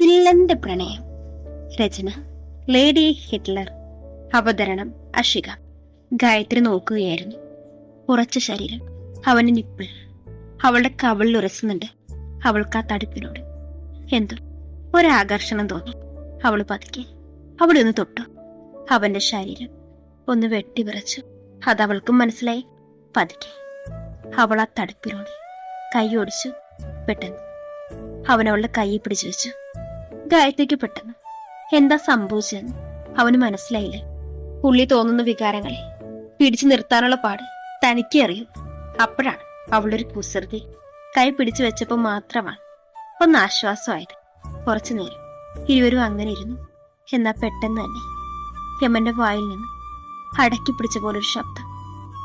വില്ലന്റെ പ്രണയം. രചന lady Hitler. അവതരണം അഷിക. ഗായത്രി നോക്കുകയായിരുന്നു. ഉറച്ച ശരീരം അവന് നിപ്പിൾ. അവളുടെ കവളിൽ ഉരസുന്നുണ്ട് അവൾക്ക് ആ തടുപ്പിനോട്. എന്തോ ഒരാകർഷണം തോന്നി. അവൾ പതുക്കെ അവിടെ ഒന്ന് തൊട്ടു. അവന്റെ ശരീരം ഒന്ന് വെട്ടിവിറച്ചു അവൾക്കും മനസ്സിലായി. പതുക്കെ അവൾ ആ തടുപ്പിനോട് കൈ ഓടിച്ചു പെട്ടെന്ന്. അവൻ അവളുടെ കൈ പിടിച്ചു വെച്ചു. ഗായത്രിക്ക് പെട്ടെന്ന്. എന്താ സംഭവിച്ചതെന്ന് അവന് മനസ്സിലായില്ല. പുള്ളി തോന്നുന്ന വികാരങ്ങളെ പിടിച്ചു നിർത്താനുള്ള പാട് തനിക്ക് അറിയൂ. അപ്പോഴാണ് അവളൊരു കുസൃതി കൈ പിടിച്ചു വെച്ചപ്പോൾ മാത്രമാണ് ഒന്ന് ആശ്വാസമായത്. കുറച്ചു നേരം ഇരുവരും അങ്ങനെ ഇരുന്നു. എന്നാ പെട്ടെന്ന് തന്നെ യമന്റെ വായിൽ നിന്ന് അടക്കി പിടിച്ച പോലൊരു ശബ്ദം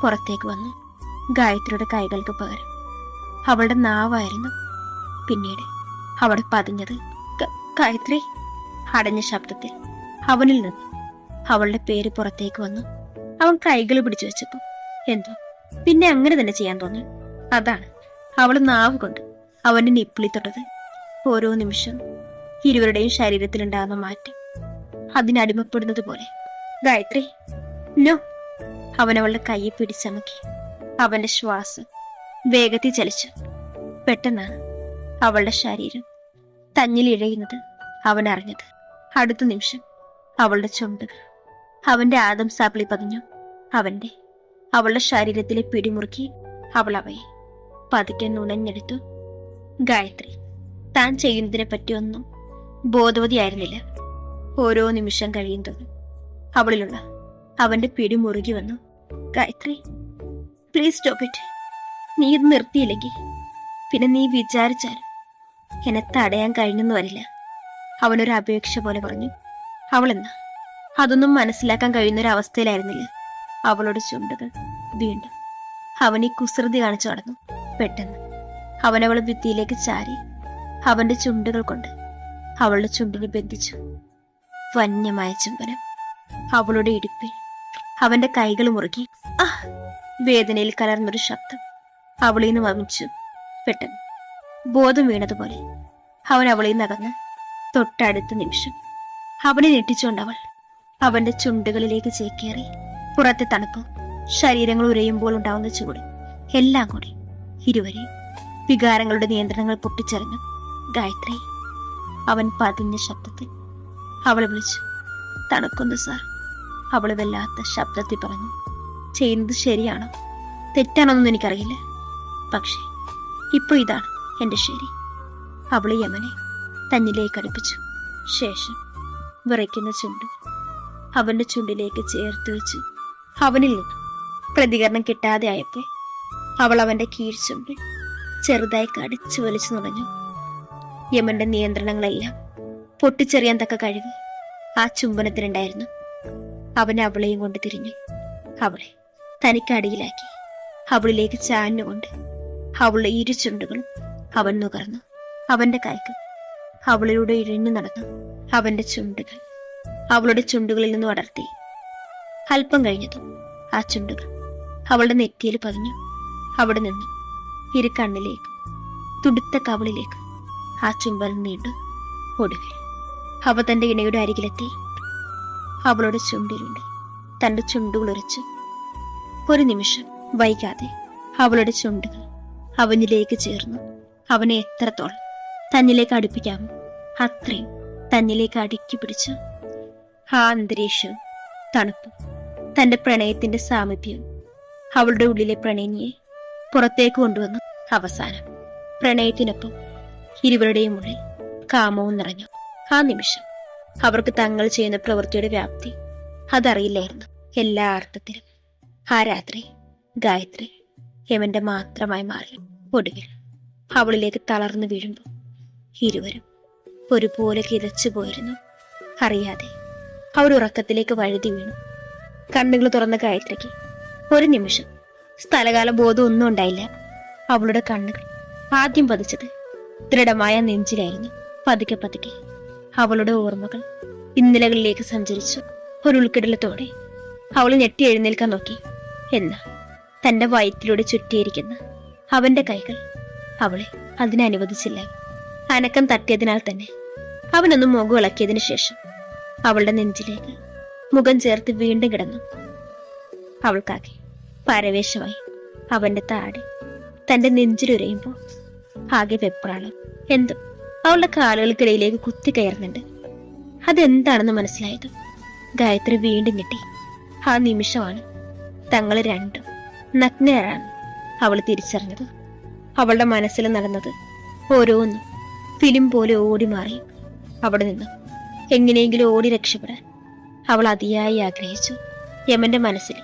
പുറത്തേക്ക് വന്നു. ഗായത്രിയുടെ കൈകൾക്ക് പകരം. അവളുടെ നാവായിരുന്നു പിന്നീട് അവിടെ പതിഞ്ഞത് "ഗ- ഗായത്രി അടഞ്ഞ ശബ്ദത്തിൽ അവനിൽ നിന്ന് അവളുടെ പേര് പുറത്തേക്ക് വന്നു. അവൻ കൈകൾ പിടിച്ചു വെച്ചപ്പോ എന്തോ? പിന്നെ അങ്ങനെ തന്നെ ചെയ്യാൻ തോന്നി അതാണ് അവൾ നാവ് കൊണ്ട് അവന്റെ നിപ്പിളി തൊട്ടത്. ഓരോ നിമിഷം ഇരുവരുടെയും ശരീരത്തിലുണ്ടാകുന്ന മാറ്റം അതിനടിമപ്പെടുന്നത് പോലെ. ഗായത്രി നോ. അവൻ അവളുടെ കൈയെ പിടിച്ചമക്കി അവന്റെ ശ്വാസം വേഗത്തിൽ ചലിച്ചു. പെട്ടെന്നാണ് അവളുടെ ശരീരം തന്നിൽ ഇഴയുന്നത് അവൻ അറിഞ്ഞത്. അടുത്ത നിമിഷം അവളുടെ ചുണ്ടുകൾ. അവന്റെ ആദം സാപ്പിളി പതിഞ്ഞു. അവന്റെ അവളുടെ ശരീരത്തിലെ പിടിമുറുക്കി അവൾ അവയെ പതുക്കെ നുണഞ്ഞെടുത്തു. ഗായത്രി താൻ ചെയ്യുന്നതിനെ പറ്റിയൊന്നും ബോധവതിയായിരുന്നില്ല ഓരോ നിമിഷം കഴിയുന്നതും അവളിലുള്ള അവന്റെ പിടി മുറുകി വന്നു. ഗായത്രി പ്ലീസ് സ്റ്റോപ്പ് ഇറ്റ് നീ ഇത് നിർത്തിയില്ലെങ്കിൽ പിന്നെ നീ വിചാരിച്ചാൽ എന്നെ തടയാൻ കഴിഞ്ഞെന്ന് വരില്ല. അവനൊരു അപേക്ഷ പോലെ പറഞ്ഞു. അവളെന്നാ അതൊന്നും മനസ്സിലാക്കാൻ കഴിയുന്ന ഒരു അവസ്ഥയിലായിരുന്നില്ല അവളുടെ ചുണ്ടുകൾ വീണ്ടും അവൻ ഈ കുസൃതി കാണിച്ചു നടന്നു. പെട്ടെന്ന് അവനവൾ ഭിത്തിയിലേക്ക് ചാരി അവന്റെ ചുണ്ടുകൾ കൊണ്ട് അവളുടെ ചുണ്ടിനെ ബന്ധിച്ചു. വന്യമായ ചുംബനം. അവളുടെ ഇടുപ്പിൽ അവന്റെ കൈകൾ മുറുകി. വേദനയിൽ കലർന്നൊരു ശബ്ദം അവളിൽ നിന്ന് വമിച്ചു. പെട്ടെന്ന് ബോധം വീണതുപോലെ അവൻ അവളിൽ നിന്നകന്ന് തൊട്ടടുത്ത നിമിഷം അവനെ ഞെട്ടിച്ചുകൊണ്ട് അവൾ അവന്റെ ചുണ്ടുകളിലേക്ക് ചേക്കേറി പുറത്തെ തണുപ്പ് ശരീരങ്ങൾ ഉരയുമ്പോൾ ഉണ്ടാവുന്ന ചൂട് എല്ലാം കൂടി ഇരുവരെയും വികാരങ്ങളുടെ നിയന്ത്രണങ്ങൾ പൊട്ടിച്ചെറിഞ്ഞു. ഗായത്രി അവൻ പതിഞ്ഞ ശബ്ദത്തിൽ അവളെ വിളിച്ചു. തണുക്കുന്നു സാർ അവൾ വല്ലാത്ത ശബ്ദത്തിൽ പറഞ്ഞു. ചെയ്യുന്നത് ശരിയാണോ? തെറ്റാണോന്നൊന്നും എനിക്കറിയില്ല. പക്ഷേ ഇപ്പോൾ ഇതാണ്. എന്റെ ശരി. അവൾ യമനെ തന്നിലേക്ക് അടുപ്പിച്ചു. ശേഷം വിറയ്ക്കുന്ന ചുണ്ടു അവന്റെ ചുണ്ടിലേക്ക് ചേർത്ത് വെച്ചു അവനിൽ നിന്ന് പ്രതികരണം കിട്ടാതെ ആയപ്പോൾ അവൾ അവന്റെ കീഴ്ചുണ്ട് ചെറുതായി കടിച്ചു വലിച്ചു നുണഞ്ഞു. യമന്റെ നിയന്ത്രണങ്ങളെല്ലാം പൊട്ടിച്ചെറിയാൻ തക്ക കഴിവ് ആ ചുംബനത്തിനുണ്ടായിരുന്നു. അവൻ അവളെയും കൊണ്ട് തിരിഞ്ഞു. അവളെ തനിക്കടിയിലാക്കി അവളിലേക്ക് ചാഞ്ഞുകൊണ്ട് അവളുടെ ഇരു ചുണ്ടുകളും അവൻ നുകർന്നു. അവന്റെ കൈകൾ അവളിലൂടെ ഇഴഞ്ഞു നടന്നു. അവന്റെ ചുണ്ടുകൾ അവളുടെ ചുണ്ടുകളിൽ നിന്ന് അടർത്തി. അല്പം കഴിഞ്ഞതും ആ ചുണ്ടുകൾ അവളുടെ നെറ്റിയിൽ പതിഞ്ഞു. അവിടെ നിന്നും ഇരു കണ്ണിലേക്ക് തുടുത്ത കവളിലേക്ക് ആ ചുംബനം നീണ്ടു ഒടുവിൽ അവ തന്റെ ഇണയുടെ അരികിലെത്തി. അവളുടെ ചുണ്ടിലുണ്ട്. തന്റെ ചുണ്ടുകൾ ഉരച്ചു. ഒരു നിമിഷം വൈകാതെ അവളുടെ ചുണ്ടുകൾ അവനിലേക്ക് ചേർന്നു. അവനെ എത്രത്തോളം തന്നിലേക്ക് അടുപ്പിക്കാമോ അത്രയും തന്നിലേക്ക് അടുക്കി പിടിച്ചു ആ അന്തരീക്ഷം തണുപ്പ് തന്റെ പ്രണയത്തിന്റെ സാമീപ്യം അവളുടെ ഉള്ളിലെ പ്രണയിനിയെ പുറത്തേക്ക് കൊണ്ടുവന്നു. അവസാനം പ്രണയത്തിനൊപ്പം ഇരുവരുടെയും ഉള്ളിൽ കാമവും നിറഞ്ഞു. ആ നിമിഷം അവർക്ക് തങ്ങൾ ചെയ്യുന്ന പ്രവൃത്തിയുടെ വ്യാപ്തി അതറിയില്ലായിരുന്നു. എല്ലാ അർത്ഥത്തിലും ആ രാത്രി ഗായത്രി യമന്റെ മാത്രമായി മാറി. ഒടുവിൽ അവളിലേക്ക് തളർന്നു വീഴുമ്പോൾ ഇരുവരും ഒരുപോലെ കിതച്ചു പോയിരുന്നു. അറിയാതെ അവർ ഉറക്കത്തിലേക്ക് വഴുതി വീണു. കണ്ണുകൾ തുറന്ന ഗായത്രിക്ക് ഒരു നിമിഷം സ്ഥലകാല ബോധം ഒന്നും ഉണ്ടായില്ല. അവളുടെ കണ്ണുകൾ ആദ്യം പതിച്ചത് ദൃഢമായ നെഞ്ചിലായിരുന്നു. പതുക്കെ പതുക്കെ അവളുടെ ഓർമ്മകൾ ഇന്നലകളിലേക്ക് സഞ്ചരിച്ചു ഒരു ഉൾക്കിടലത്തോടെ അവൾ ഞെട്ടി എഴുന്നേൽക്കാൻ നോക്കി. എന്നാൽ തന്റെ വയറ്റിലൂടെ ചുറ്റിയിരിക്കുന്ന അവന്റെ കൈകൾ അവളെ അതിനനുവദിച്ചില്ല. അനക്കം തട്ടിയതിനാൽ തന്നെ. അവനൊന്ന് മുഖം ഇളക്കിയതിനു ശേഷം അവളുടെ നെഞ്ചിലേക്ക് മുഖം ചേർത്ത് വീണ്ടും കിടന്നു. അവൾക്കാകെ പരവേശമായി അവന്റെ താടി തന്റെ നെഞ്ചിലുരയുമ്പോൾ ആകെ വെപ്രാളം. എന്തോ? അവളുടെ കാലുകൾക്കിടയിലേക്ക് കുത്തി കയറുന്നുണ്ട്. അതെന്താണെന്ന് മനസ്സിലായത്? ഗായത്രി വീണ്ടും കിട്ടി ആ നിമിഷമാണ് തങ്ങൾ രണ്ടും നഗ്നരാണ് അവൾ തിരിച്ചറിഞ്ഞത്. അവളുടെ മനസ്സിൽ നടന്നത്. ഓരോന്നും ഫിലിം പോലെ ഓടി മാറി. അവിടെ നിന്ന് എങ്ങനെയെങ്കിലും ഓടി രക്ഷപ്പെടാൻ അവൾ അതിയായി ആഗ്രഹിച്ചു. യമന്റെ മനസ്സിൽ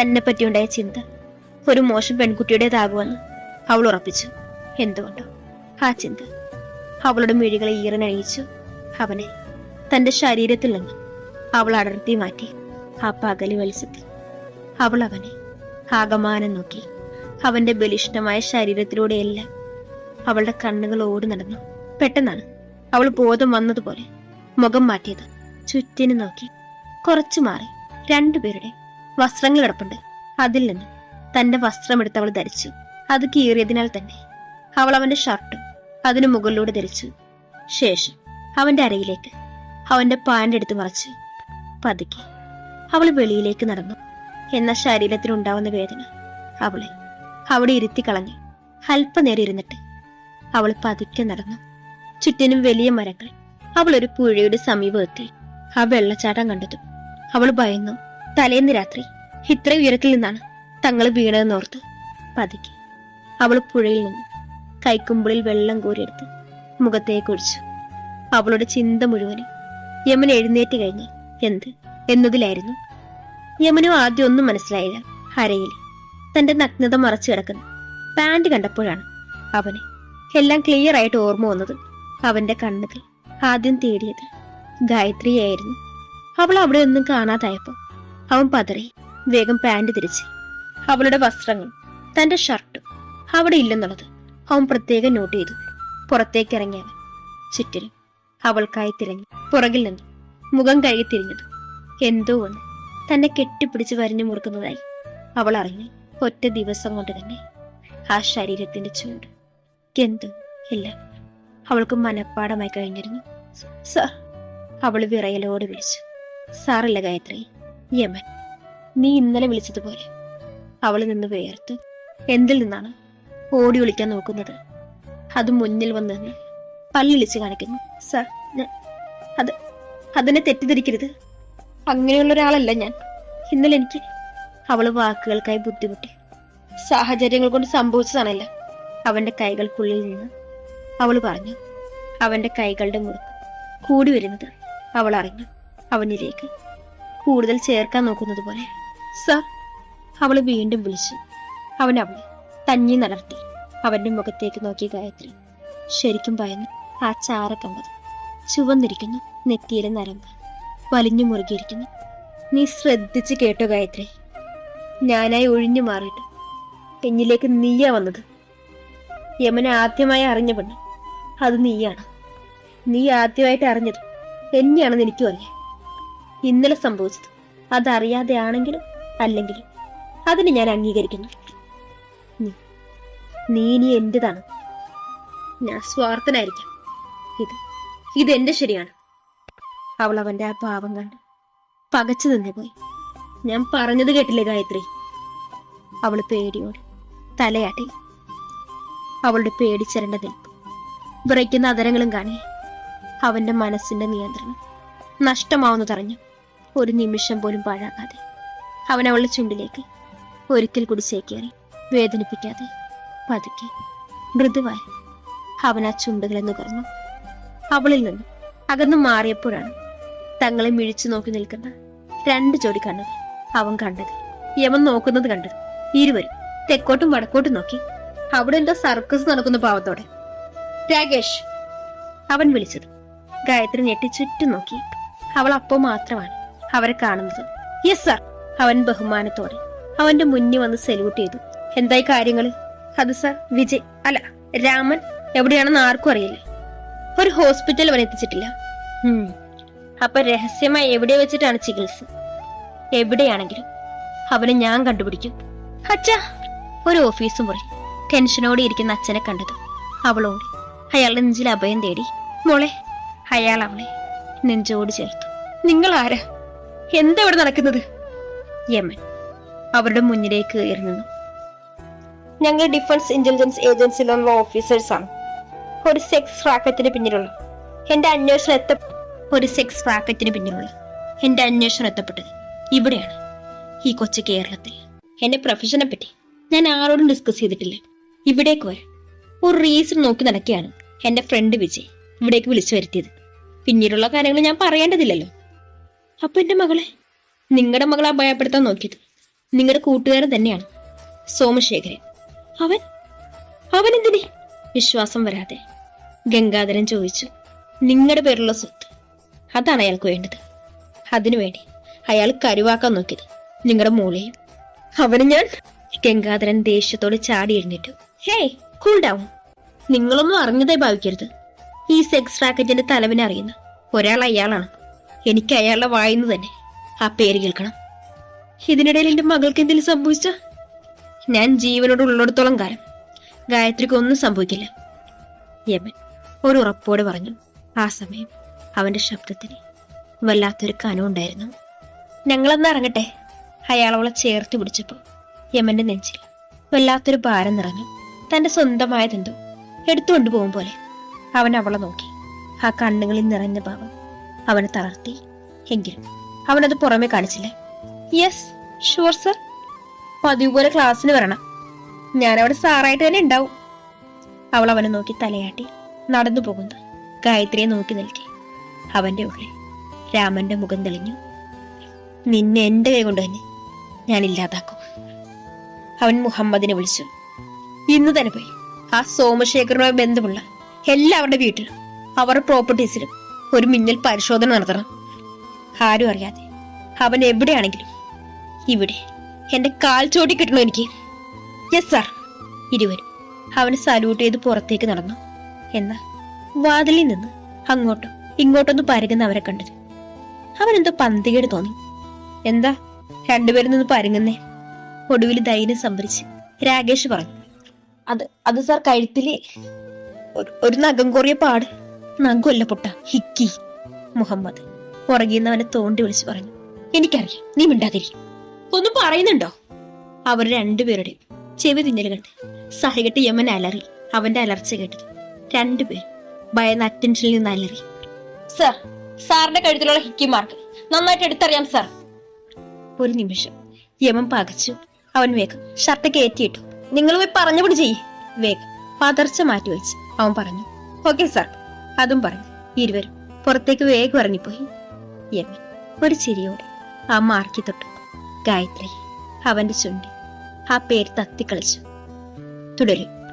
തന്നെ പറ്റിയുണ്ടായ ചിന്ത ഒരു മോശം പെൺകുട്ടിയുടേതാകുമെന്ന് അവൾ ഉറപ്പിച്ചു. എന്തുകൊണ്ടോ? ആ ചിന്ത അവളുടെ മിഴികളെ ഈറനണിയിച്ചു. അവനെ തന്റെ ശരീരത്തിൽ നിന്ന് അവൾ അടർത്തി മാറ്റി ആ പകലി വെളിച്ചത്തിൽ അവൾ അവനെ ആകമാനം നോക്കി. അവന്റെ ബലിഷ്ഠമായ ശരീരത്തിലൂടെയെല്ലാം അവളുടെ കണ്ണുകൾ ഓടി നടന്നു. പെട്ടെന്നാണ് അവൾ ബോധം വന്നതുപോലെ മുഖം മാറ്റിയത്. ചുറ്റിന് നോക്കി. കുറച്ചു മാറി. രണ്ടുപേരുടെ വസ്ത്രങ്ങൾ കിടപ്പുണ്ട്. അതിൽ നിന്ന് തന്റെ വസ്ത്രമെടുത്ത് അവൾ ധരിച്ചു. അത് കീറിയതിനാൽ തന്നെ അവൾ അവന്റെ ഷർട്ടും അതിനു മുകളിലൂടെ ധരിച്ചു. ശേഷം അവന്റെ അരയിലേക്ക് അവന്റെ പാന്റ് എടുത്തു മറച്ചു പതുക്കെ അവൾ വെളിയിലേക്ക് നടന്നു. എന്ന ശരീരത്തിനുണ്ടാവുന്ന വേദന അവളെ അവിടെ ഇരുത്തി കളഞ്ഞു. അല്പനേരം ഇരുന്നിട്ട് അവൾ പതുക്കെ നടന്നു. ചുറ്റിനും വലിയ മരങ്ങൾ. അവൾ ഒരു പുഴയുടെ സമീപമെത്തി ആ വെള്ളച്ചാട്ടം കണ്ടതും അവൾ ഭയന്നു. തലേന്ന് രാത്രി ഇത്ര ഉയരത്തിൽ നിന്നാണ് തങ്ങൾ വീണതെന്നോർത്ത് പതുക്കെ അവൾ പുഴയിൽ നിന്ന്. കൈക്കുമ്പിളിൽ വെള്ളം കോരിയെടുത്ത് മുഖത്തേക്ക് ഒഴിച്ചു. അവളുടെ ചിന്ത മുഴുവനും യമൻ എഴുന്നേറ്റ് കഴിഞ്ഞ്. എന്ത്? എന്നതിലായിരുന്നു. യമനും ആദ്യം ഒന്നും മനസ്സിലായില്ല. ഹരയിൽ തന്റെ നഗ്നത മറച്ചു കിടക്കുന്നു. പാന്റ് കണ്ടപ്പോഴാണ് അവന് എല്ലാം ക്ലിയർ ആയിട്ട് ഓർമ്മ വന്നത് അവന്റെ കണ്ണുകൾ ആദ്യം തേടിയത് ഗായത്രിയായിരുന്നു. അവൾ അവിടെ ഒന്നും കാണാതായപ്പോ അവൻ പതറി വേഗം പാന്റ് തിരിച്ച് അവളുടെ വസ്ത്രങ്ങൾ തന്റെ ഷർട്ടും അവിടെ ഇല്ലെന്നുള്ളത് അവൻ പ്രത്യേകം നോട്ട് ചെയ്തു. പുറത്തേക്ക് ഇറങ്ങിയവൻ ചുറ്റിലും അവൾക്കായി തിരഞ്ഞു പുറകിൽ നിന്ന് മുഖം കഴുകി തിരിഞ്ഞത് എന്തോ ഒന്ന് തന്നെ കെട്ടിപ്പിടിച്ച് വരിഞ്ഞു മുറുക്കുന്നതായി അവൾ അറിഞ്ഞു. ഒറ്റ ദിവസം കൊണ്ട് തന്നെ ആ ശരീരത്തിന്റെ ചൂട്. എന്തും എല്ലാം അവൾക്ക് മനഃപ്പാടമായി കഴിഞ്ഞിരുന്നു. സാർ അവൾ വിറയലോട് വിളിച്ചു. സാറില്ല ഗായത്രി യമൻ. നീ ഇന്നലെ വിളിച്ചതുപോലെ. അവൾ നിന്ന് വേർത്ത് എന്തിൽ നിന്നാണ്? ഓടി വിളിക്കാൻ നോക്കുന്നത്. അത് മുന്നിൽ വന്ന് നിന്ന് പല്ലിളിച്ച് കാണിക്കുന്നു. സാർ അത് അതിനെ തെറ്റിദ്ധരിക്കരുത്. അങ്ങനെയുള്ള ഒരാളല്ല ഞാൻ. ഇന്നലെ എനിക്ക് അവൾ വാക്കുകൾക്കായി ബുദ്ധിമുട്ടി. സാഹചര്യങ്ങൾ കൊണ്ട് സംഭവിച്ചതാണല്ല. അവന്റെ കൈകൾക്കുള്ളിൽ നിന്ന് അവൾ പറഞ്ഞു അവന്റെ കൈകളുടെ മുറുക്ക് കൂടി വരുന്നത് അവൾ അറിഞ്ഞു. അവനിലേക്ക് കൂടുതൽ ചേർക്കാൻ നോക്കുന്നത് പോലെ. സർ അവൾ വീണ്ടും വിളിച്ചു. അവൻ അവളെ തഞ്ഞി നടർത്തി അവന്റെ മുഖത്തേക്ക് നോക്കി ഗായത്രി. ശരിക്കും ഭയന്നു ആ ചാര കണ്ടത് ചുവന്നിരിക്കുന്നു നെറ്റിയിലെ നരമ്പ്. വലിഞ്ഞു മുറുകിയിരിക്കുന്നു. നീ ശ്രദ്ധിച്ച് കേട്ടോ ഗായത്രി. ഞാനായി ഒഴിഞ്ഞു മാറിയിട്ട് എന്നിലേക്ക് നീയാ വന്നത്. യമനെ ആദ്യമായി അറിഞ്ഞ പെണ്ണ് അത് നീയാണ്. നീ ആദ്യമായിട്ട് അറിഞ്ഞത് എന്നെയാണെന്ന് എനിക്കും അറിയാം. ഇന്നലെ സംഭവിച്ചത് അതറിയാതെ ആണെങ്കിലും അല്ലെങ്കിലും അതിന് ഞാൻ അംഗീകരിക്കുന്നു. നീ- ഇനി എന്റേതാണ്? ഞാൻ സ്വാർത്ഥനായിരിക്കാം. ഇത് ഇതെന്റെ ശരിയാണ്. അവൾ അവന്റെ ആ പാവം കണ്ട് പകച്ചു നിന്നു പോയി ഞാൻ പറഞ്ഞത് കേട്ടില്ലേ ഗായത്രി? അവൾ പേടിയോടെ തലയാട്ടി. അവളുടെ പേടിച്ചരണ്ട നിൽപ്പ്. വിറയ്ക്കുന്ന അതരങ്ങളും കാണി അവന്റെ മനസ്സിന്റെ നിയന്ത്രണം നഷ്ടമാവുന്നതറിഞ്ഞു ഒരു നിമിഷം പോലും പാഴാകാതെ അവൻ അവളുടെ ചുണ്ടിലേക്ക് ഒരിക്കൽ കൂടി ചേക്കേറി. വേദനിപ്പിക്കാതെ പതുക്കെ മൃദുവായി അവൻ ആ ചുണ്ടുകളെ നുകർന്നു. അവളിൽ നിന്ന് അകന്നു മാറിയപ്പോഴാണ് തങ്ങളെ മിഴിച്ചു നോക്കി നിൽക്കുന്ന രണ്ട് ജോഡി കണ്ണുകൾ അവൻ കണ്ടത്. യമൻ നോക്കുന്നത് കണ്ടു ഇരുവരും തെക്കോട്ടും വടക്കോട്ടും നോക്കി. അവിടെ എന്തോ സർക്കസ് നടക്കുന്ന പാവത്തോടെ രാകേഷ് അവൻ വിളിച്ചത്. ഗായത്രി ഞെട്ടി ചുറ്റും നോക്കി. അവൾ അപ്പോൾ മാത്രമാണ് അവരെ കാണുന്നത്. യെസ് സർ അവൻ ബഹുമാനത്തോടെ അവന്റെ മുന്നിൽ വന്ന് സല്യൂട്ട് ചെയ്തു. എന്തായി കാര്യങ്ങൾ അത് സർ വിജയ്. അല്ല രാമൻ എവിടെയാണെന്ന് ആർക്കും അറിയില്ല. ഒരു ഹോസ്പിറ്റൽ അവൻ എത്തിച്ചിട്ടില്ല. അപ്പൊ രഹസ്യമായി എവിടെ വെച്ചിട്ടാണ് ചികിത്സ? എവിടെയാണെങ്കിലും അവനെ ഞാൻ കണ്ടുപിടിക്കും. അച്ഛാ ഒരു ഓഫീസ് മുറി. ടെൻഷനോടെ ഇരിക്കുന്ന അച്ഛനെ കണ്ടത് അവളോട്. അയാളുടെ നെഞ്ചിൽ അഭയം തേടി മോളെ അയാൾ അവളെ നെഞ്ചോട് ചേർത്തു. നിങ്ങൾ ആരാ എന്താ ഇവിടെ നടക്കുന്നത്? യമൻ. അവരുടെ മുന്നിലേക്ക് ഇറങ്ങുന്നു ഞങ്ങൾ ഡിഫൻസ് ഇന്റലിജൻസ് ഏജൻസിയിലുള്ള ആണ്. ഒരു സെക്സ് റാക്കറ്റിന് പിന്നിലുള്ള. എന്റെ അന്വേഷണം എത്ത ഒരു സെക്സ് റാക്കറ്റിന് പിന്നിലുള്ള. എന്റെ അന്വേഷണം എത്തപ്പെട്ടത് ഇവിടെയാണ് ഈ കൊച്ചു കേരളത്തിൽ. എന്റെ പ്രൊഫഷനെ പറ്റി ഞാൻ ആരോടും ഡിസ്കസ് ചെയ്തിട്ടില്ല. ഇവിടേക്ക് വരാൻ ഒരു റീസൺ നോക്കി നടക്കുകയാണ് എന്റെ ഫ്രണ്ട് വിജയ് ഇവിടേക്ക് വിളിച്ചു വരുത്തിയത്. പിന്നീടുള്ള കാര്യങ്ങൾ ഞാൻ പറയേണ്ടതില്ലല്ലോ. അപ്പൊ എന്റെ മകളെ? നിങ്ങളുടെ മകളെ ഭയപ്പെടുത്താൻ നോക്കിയത് നിങ്ങളുടെ കൂട്ടുകാരൻ തന്നെയാണ് സോമശേഖരൻ. അവൻ? അവൻ എന്തിനെ വിശ്വാസം വരാതെ ഗംഗാധരൻ ചോദിച്ചു നിങ്ങളുടെ പേരുള്ള സ്വത്ത് അതാണ് അയാൾക്ക് വേണ്ടത്. അതിനുവേണ്ടി അയാൾ കരുവാക്കാൻ നോക്കിയത് നിങ്ങളുടെ മോളെയും അവന് ഞാൻ ഗംഗാധരൻ ദേഷ്യത്തോട് ചാടി എഴുന്നേറ്റു. ഹേയ് കൂൾ ഡൗൺ നിങ്ങളൊന്നും അറിഞ്ഞതായി ഭാവിക്കരുത്. ഈ സെക്സ് റാക്കറ്റിന്റെ തലവിനെ അറിയുന്ന ഒരാൾ അയാളാണ്. എനിക്ക് അയാളുടെ വായിന്ന് തന്നെ ആ പേര് കേൾക്കണം. ഇതിനിടയിൽ എന്റെ മകൾക്ക് എന്തെങ്കിലും സംഭവിച്ച? ഞാൻ ജീവനോട് ഉള്ളിടത്തോളം കാലം ഗായത്രിക്ക് ഒന്നും സംഭവിക്കില്ല. യമൻ ഒരു ഉറപ്പോടെ പറഞ്ഞു. ആ സമയം അവന്റെ ശബ്ദത്തിന് വല്ലാത്തൊരു കനമുണ്ടായിരുന്നു ഞങ്ങളെന്നാ ഇറങ്ങട്ടെ. അയാൾ അവളെ ചേർത്ത് പിടിച്ചപ്പോൾ യമന്റെ നെഞ്ചിൽ വല്ലാത്തൊരു ഭാരം നിറഞ്ഞു. തന്റെ സ്വന്തമായതെന്തോ എടുത്തുകൊണ്ടു പോകും പോലെ അവൻ അവളെ നോക്കി. ആ കണ്ണുകളിൽ നിറഞ്ഞ ഭാവം അവനെ തളർത്തി. എങ്കിലും അവനത് പുറമെ കാണിച്ചില്ല. യെസ് ഷുവർ സർ പതിവ് പോലെ ക്ലാസ്സിന് വരണം. ഞാനവിടെ സാറായിട്ട് തന്നെ ഉണ്ടാവും. അവൾ അവനെ നോക്കി തലയാട്ടി നടന്നു പോകുന്നു ഗായത്രിയെ നോക്കി നിൽക്കി. അവന്റെ ഉള്ളിൽ രാമന്റെ മുഖം തെളിഞ്ഞു. നിന്നെ എന്റെ കൈ കൊണ്ട് തന്നെ ഞാൻ ഇല്ലാതാക്കും. അവൻ മുഹമ്മദിനെ വിളിച്ചു. ഇന്ന് തന്നെ പോയി. ആ സോമശേഖരനുമായി ബന്ധമുള്ള എല്ലാവരുടെ വീട്ടിലും അവരുടെ പ്രോപ്പർട്ടീസിലും ഒരു മിന്നൽ പരിശോധന നടത്തണം. ആരും അറിയാതെ അവൻ എവിടെയാണെങ്കിലും ഇവിടെ എന്റെ കാൽ ചോട്ടി കിട്ടണം എനിക്ക്? യെസ് സാർ ഇരുവരും അവന് സല്യൂട്ട് ചെയ്ത് പുറത്തേക്ക് നടന്നു. എന്നാൽ വാതിലിൽ നിന്ന് അങ്ങോട്ടും ഇങ്ങോട്ടൊന്നും പരകുന്ന അവരെ കണ്ടത് അവനെന്തോ പന്തികേട് തോന്നി. എന്താ? രണ്ടുപേരും നിന്ന് പരുങ്ങുന്നേ. ഒടുവിൽ ധൈര്യം സംഭരിച്ച് രാകേഷ് പറഞ്ഞു. അത് അത് സാർ കഴുത്തിൽ ഒരു- നഖം കൊറിയ പാട്. നഖമല്ല പൊട്ട ഹിക്കി. മുഹമ്മദ് പുറകിൽ അവനെ തോണ്ടി വിളിച്ചു പറഞ്ഞു. എനിക്കറിയാം നീ മിണ്ടാതിരി ഒന്നും പറയുന്നുണ്ടോ? അവർ രണ്ടുപേരുടെയും ചെവി തിന്നലുകൾ സഹികെട്ട് യമൻ അലറി അവന്റെ അലർച്ച കേട്ടത്. രണ്ടുപേർ ഭയന്ന് അറ്റൻഷനിൽ നിന്ന് അലറി. സർ സാറിന്റെ കഴുത്തിലുള്ള ഹിക്കി മാർക്ക് നന്നായിട്ട് എടുത്തറിയാം സർ. ഒരു നിമിഷം. യമൻ പകച്ചു. അവൻ വേഗം ഷർട്ട് കയറ്റിയിട്ടു. നിങ്ങൾ പോയി പറഞ്ഞുകൂടി ചെയ്യ്. വേഗം പതർച്ച മാറ്റി വെച്ച് അവൻ പറഞ്ഞു. Okay sir. അതും പറഞ്ഞു. ഇരുവരും പുറത്തേക്ക് വേഗം ഇറങ്ങിപ്പോയി. യമൻ ഒരു ചിരിയോടെ ആ മാർക്കി തൊട്ടു. ഗായത്രി അവന്റെ ചുണ്ടി ആ പേര് തത്തിക്കളിച്ചു. തുടരും.